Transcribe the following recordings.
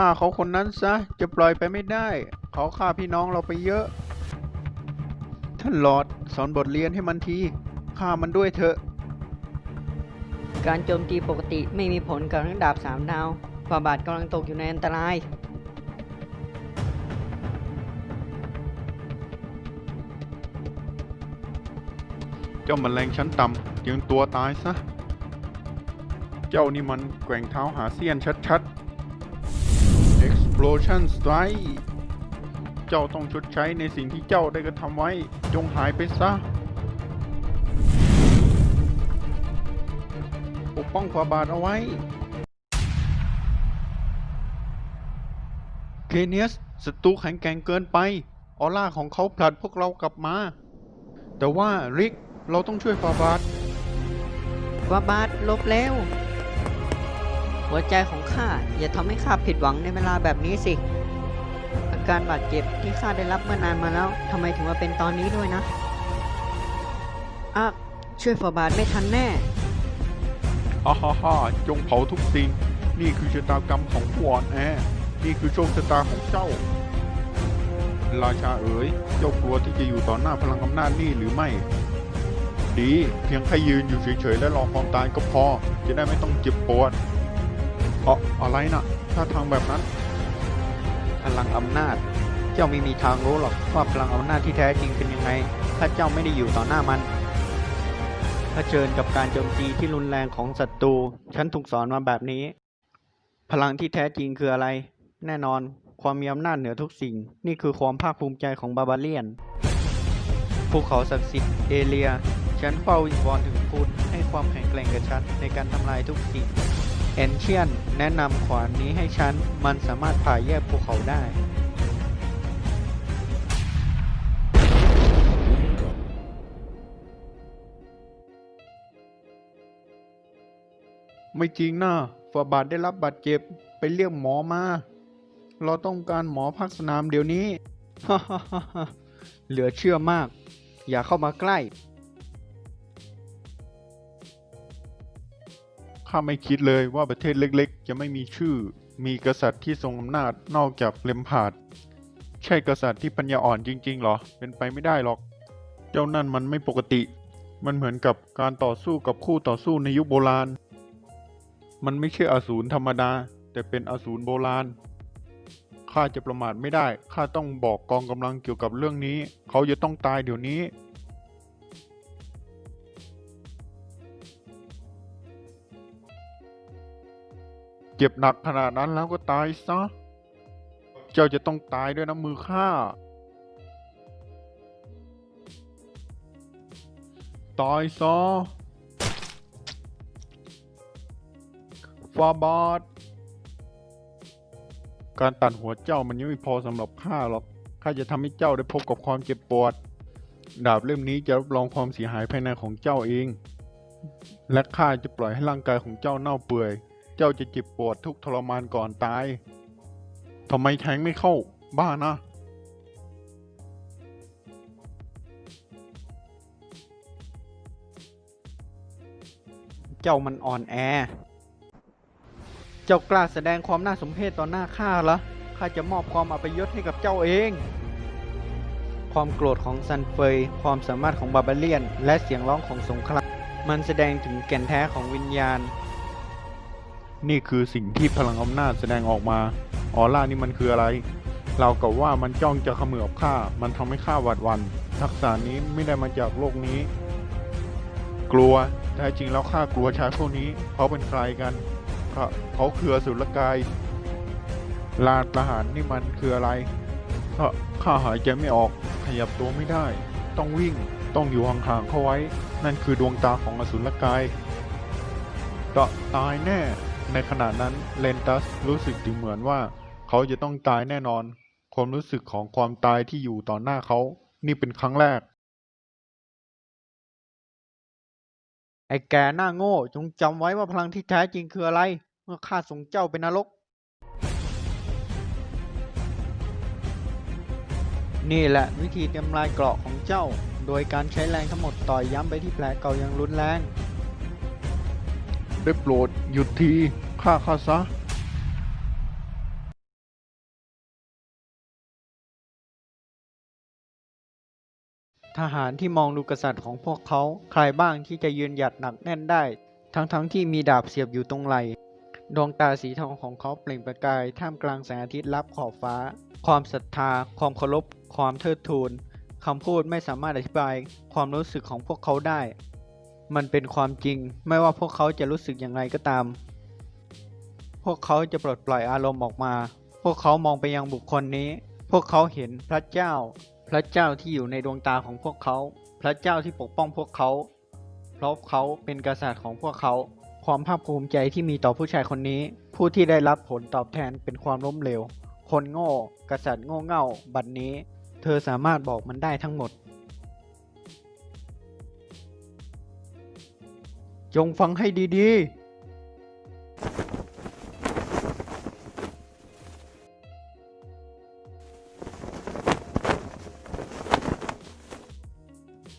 ฆ่าเขาคนนั้นซะ จะปล่อยไปไม่ได้ เขาฆ่าพี่น้องเราไปเยอะ ท่านหลอดสอนบทเรียนให้มันทีฆ่ามันด้วยเถอะ การโจมตีปกติไม่มีผลกับทั้งดาบสามดาวฝ่าบาทกำลังตกอยู่ในอันตราย เจ้ามันแรงชั้นต่ำยังตัวตายซะ เจ้านี่มันแกว่งเท้าหาเสี้ยนชัดๆ Explosion Strike เจ้าต้องชดใช้ในสิ่งที่เจ้าได้กระทำไว้ จงหายไปซะ ปกป้องฝ่าบาทเอาไว้ เคเนียสศัตรูแข็งแกร่งเกินไป ออร่าของเขาผลัดพวกเรากลับมา แต่ว่าริก เราต้องช่วยฝ่าบาทว่าบาทลบแล้ว หัวใจของข้าอย่าทำให้ข้าผิดหวังในเวลาแบบนี้สิ อาการบาดเจ็บที่ข้าได้รับเมื่อนานมาแล้วทำไมถึงมาเป็นตอนนี้ด้วยนะอะช่วยฝ่าบาทไม่ทันแน่ฮ่าฮ่าฮ่าจงเผาทุกสิ่ง นี่คือชะตากรรมของผู้อ่อนแอ นี่คือโชคชะตาของเจ้า ราชาเอ๋ย เจ้ากลัวที่จะอยู่ต่อหน้าพลังอำนาจนี่หรือไม่ ดี เพียงแค่ยืนอยู่เฉยๆและรอความตายก็พอ จะได้ไม่ต้องเจ็บปวด เอ๋ออะไรนะถ้าทางแบบนั้น พลังอำนาจ เจ้าไม่มีทางรู้หรอกว่าพลังอำนาจที่แท้จริงเป็นยังไง ถ้าเจ้าไม่ได้อยู่ต่อหน้ามันเผชิญกับการโจมตีที่รุนแรงของศัตรู ฉันถูกสอนมาแบบนี้ พลังที่แท้จริงคืออะไร แน่นอน ความมีอำนาจเหนือทุกสิ่ง นี่คือความภาคภูมิใจของบาบาเลียน ภูเขาศักดิ์สิทธิ์เอเลีย ฉันเฝ้าวิงวอนถึงคุณให้ความแข็งแกร่งกับฉันในการทำลายทุกสิ่ง เอนเชียนแนะนำขวานนี้ให้ฉัน มันสามารถผ่าแยกภูเขาได้ ไม่จริงนะฝ่าบาทได้รับบาดเจ็บ ไปเรียกหมอมา เราต้องการหมอพักสนามเดี๋ยวนี้ ฮ่าฮ่าฮ่าเหลือเชื่อมาก อย่าเข้ามาใกล้ ข้าไม่คิดเลยว่าประเทศเล็กๆ จะไม่มีชื่อ มีกษัตริย์ที่ทรงอำนาจนอกจากเลมพาร์ดใช่กษัตริย์ที่ปัญญาอ่อนจริง ๆ หรอ เป็นไปไม่ได้หรอก เจ้านั่นมันไม่ปกติ มันเหมือนกับการต่อสู้กับคู่ต่อสู้ในยุคโบราณ มันไม่ใช่อสูรธรรมดา แต่เป็นอสูรโบราณ ข้าจะประมาทไม่ได้ ข้าต้องบอกกองกำลังเกี่ยวกับเรื่องนี้ เขาจะต้องตายเดี๋ยวนี้ เจ็บหนักขนาดนั้นแล้วก็ตายซะ เจ้าจะต้องตายด้วยน้ำมือข้า ตายซะฟาบาดการตัดหัวเจ้ามันยังไม่พอสำหรับข้าหรอก ข้าจะทำให้เจ้าได้พบกับความเจ็บปวด ดาบเล่มนี้จะรับรองความเสียหายภายในของเจ้าเอง และข้าจะปล่อยให้ร่างกายของเจ้าเน่าเปื่อย เจ้าจะเจ็บปวดทุกทรมานก่อนตายทำไมแทงไม่เข้า บ้านะ เจ้ามันอ่อนแอ เจ้ากล้าแสดงความน่าสมเพชต่อหน้าข้าเหรอข้าจะมอบความอัปยศให้กับเจ้าเอง ความโกรธของซันเฟย ความสามารถของบาบาเลียน และเสียงร้องของสงคราม มันแสดงถึงแก่นแท้ของวิญญาณ นี่คือสิ่งที่พลังอำนาจแสดงออกมา ออร่านี่มันคืออะไร เรากับว่ามันจ้องจะเขมือบข้า มันทำให้ข้าหวาดหวันทักษะนี้ไม่ได้มาจากโลกนี้ กลัวแต่จริงแล้วข้ากลัวชายพวกนี้ เขาเป็นใครกัน เขาเขาคืออสุรกาย ลานประหารนี่มันคืออะไร ข้าหายใจไม่ออก ขยับตัวไม่ได้ ต้องวิ่ง ต้องอยู่ห่างๆเข้าไว้ นั่นคือดวงตาของอสุรกายตตายแน่ ในขณะนั้นเลนตัสรู้สึกถึงเหมือนว่า เขาจะต้องตายแน่นอน ความรู้สึกของความตายที่อยู่ต่อหน้าเขา นี่เป็นครั้งแรก ไอ้แกหน้าโง่จงจำไว้ว่าพลังที่แท้จริงคืออะไร เมื่อข้าส่งเจ้าไปนรก นี่แหละวิธีทำลายเกราะของเจ้า โดยการใช้แรงทั้งหมดต่อยย้ำไปที่แผลเก่าอย่างรุนแรง ได้โปรดหยุดทีฆ่าข้าซะทหารที่มองดูกษัตริย์ของพวกเขาใครบ้างที่จะยืนหยัดหนักแน่นได้ ทั้งๆทที่มีดาบเสียบอยู่ตรงไหล ดวงตาสีทองของเขาเปล่งประกายท่ามกลางแสงอาทิตย์ลับขอบฟ้า ความศรัทธา ความเคารพ ความเทิดทูนคำพูดไม่สามารถอธิบายความรู้สึกของพวกเขาได้ มันเป็นความจริง ไม่ว่าพวกเขาจะรู้สึกอย่างไรก็ตาม พวกเขาจะปลดปล่อยอารมณ์ออกมา พวกเขามองไปยังบุคคลนี้ พวกเขาเห็นพระเจ้า พระเจ้าที่อยู่ในดวงตาของพวกเขา พระเจ้าที่ปกป้องพวกเขา เพราะเขาเป็นกษัตริย์ของพวกเขา ความภาคภูมิใจที่มีต่อผู้ชายคนนี้ ผู้ที่ได้รับผลตอบแทนเป็นความล้มเหลว คนโง่ กษัตริย์โง่เง่า บัดนนี้ เธอสามารถบอกมันได้ทั้งหมด จงฟังให้ดีๆ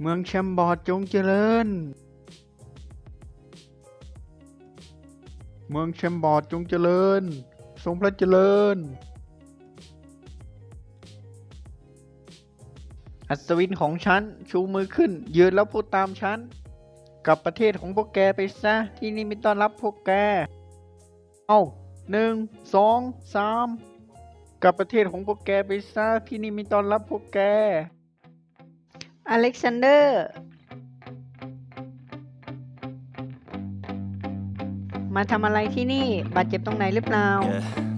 เมืองแชมบอร์ดจงเจริญ เมืองแชมบอร์ดจงเจริญ ทรงพระเจริญ อัศวินของฉัน ชูมือขึ้น ยืนแล้วพูดตามฉัน กลับประเทศของพวกแกไปซะ ที่นี่ไม่ต้อนรับพวกแก เอาหนึ่งสองสามกลับประเทศของพวกแกไปซะ ที่นี่ไม่ต้อนรับพวกแก อเล็กซานเดอร์ มาทำอะไรที่นี่ บาดเจ็บตรงไหนหรือเปล่า Yeah.